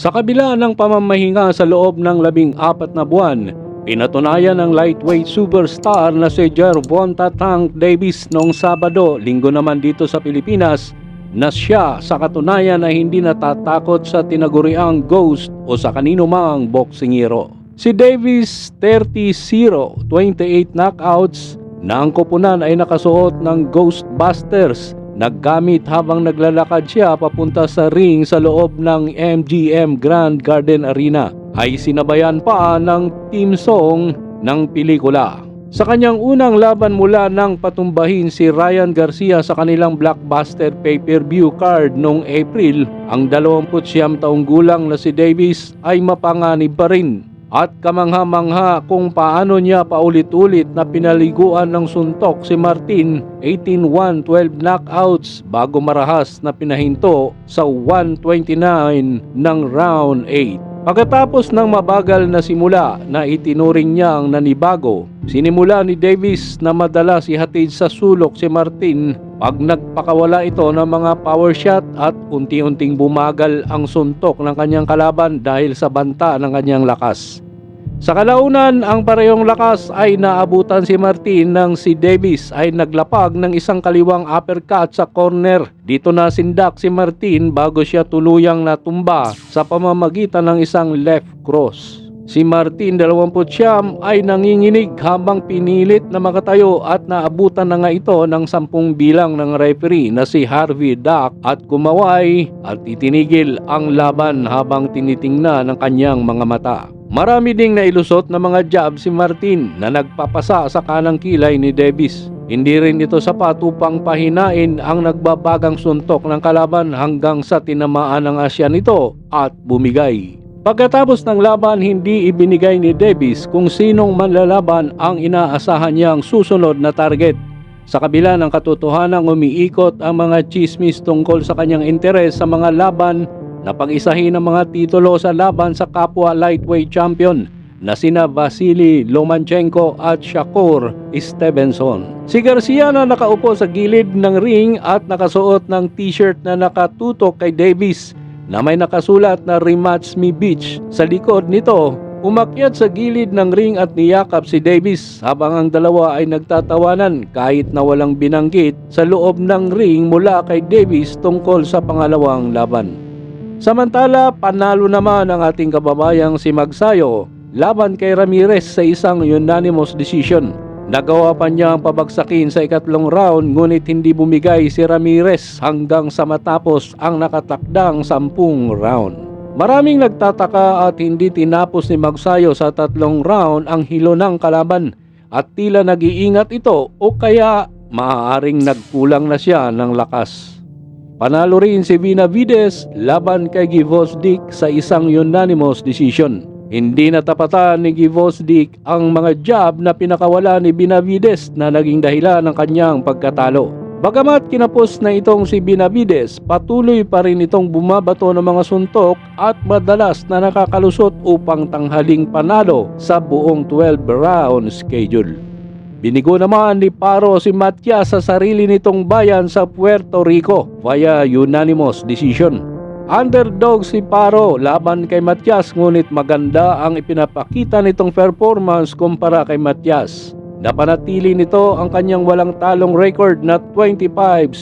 Sa kabila ng pamamahinga sa loob ng labing apat na buwan, pinatunayan ng lightweight superstar na si Gervonta Tank Davis noong Sabado, linggo naman dito sa Pilipinas, na siya sa katunayan ay hindi natatakot sa tinaguriang ghost o sa kanino mang boksingero. Si Davis 30-0, 28 knockouts na ang koponan ay nakasuot ng Ghostbusters naggamit habang naglalakad siya papunta sa ring sa loob ng MGM Grand Garden Arena ay sinabayan pa ng team song ng pelikula. Sa kanyang unang laban mula nang patumbahin si Ryan Garcia sa kanilang blockbuster pay-per-view card noong April, ang 29 taong gulang na si Davis ay mapanganib pa rin at kamangha-mangha kung paano niya paulit-ulit na pinaliguan ng suntok si Martin 18-1 12 knockouts bago marahas na pinahinto sa 129 ng round 8. Pagkatapos ng mabagal na simula na itinuring niya ang nanibago, sinimula ni Davis na madalas ihatid sa sulok si Martin pag nagpakawala ito ng mga power shot at unti-unting bumagal ang suntok ng kanyang kalaban dahil sa banta ng kanyang lakas. Sa kalaunan, ang parehong lakas ay naabutan si Martin nang si Davis ay naglapag ng isang kaliwang uppercut sa corner. Dito na sindak si Martin bago siya tuluyang natumba sa pamamagitan ng isang left cross. Si Martin 20 ay nanginginig habang pinilit na makatayo at naabutan na nga ito ng sampung bilang ng referee na si Harvey Duck at kumaway at itinigil ang laban habang tinitingnan ng kanyang mga mata. Marami ding nailusot na mga jab si Martin na nagpapasa sa kanang kilay ni Davis. Hindi rin ito sapat upang pahinain ang nagbabagang suntok ng kalaban hanggang sa tinamaan ng asya nito at bumigay. Pagkatapos ng laban, hindi ibinigay ni Davis kung sinong manlalaban ang inaasahan niyang susunod na target. Sa kabila ng katotohanang umiikot ang mga chismis tungkol sa kanyang interes sa mga laban na pag-isahin ang mga titulo sa laban sa kapwa lightweight champion na sina Vasily Lomachenko at Shakur Stevenson. Si Garcia na nakaupo sa gilid ng ring at nakasuot ng t-shirt na nakatutok kay Davis na may nakasulat na Rematch Me Beach sa likod nito Umakyat sa gilid ng ring at niyakap si Davis habang ang dalawa ay nagtatawanan kahit na walang binanggit sa loob ng ring mula kay Davis tungkol sa pangalawang laban. Samantala, panalo naman ang ating kababayang si Magsayo laban kay Ramirez sa isang unanimous decision. Nagawa pa niya ang pabagsakin sa ikatlong round ngunit hindi bumigay si Ramirez hanggang sa matapos ang nakatakdang sampung round. Maraming nagtataka at hindi tinapos ni Magsayo sa tatlong round ang hilo ng kalaban at tila nag-iingat ito o kaya maaaring nagkulang na siya ng lakas. Panalo rin si Benavides laban kay Givosdik sa isang unanimous decision. Hindi natapatan ni Givosdik ang mga jab na pinakawala ni Benavides na naging dahilan ng kanyang pagkatalo. Bagamat kinapos na itong si Benavides, patuloy pa rin itong bumabato ng mga suntok at madalas na nakakalusot upang tanghaling panalo sa buong 12 round schedule. Binigo naman ni Paro si Matias sa sarili nitong bayan sa Puerto Rico via unanimous decision. Underdog si Paro laban kay Matias ngunit maganda ang ipinapakita nitong performance kumpara kay Matias. Napanatili nito ang kanyang walang talong record na 25-0.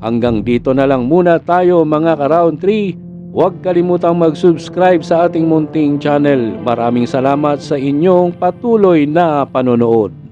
Hanggang dito na lang muna tayo mga ka-round 3. Huwag kalimutang mag-subscribe sa ating munting channel. Maraming salamat sa inyong patuloy na panonood.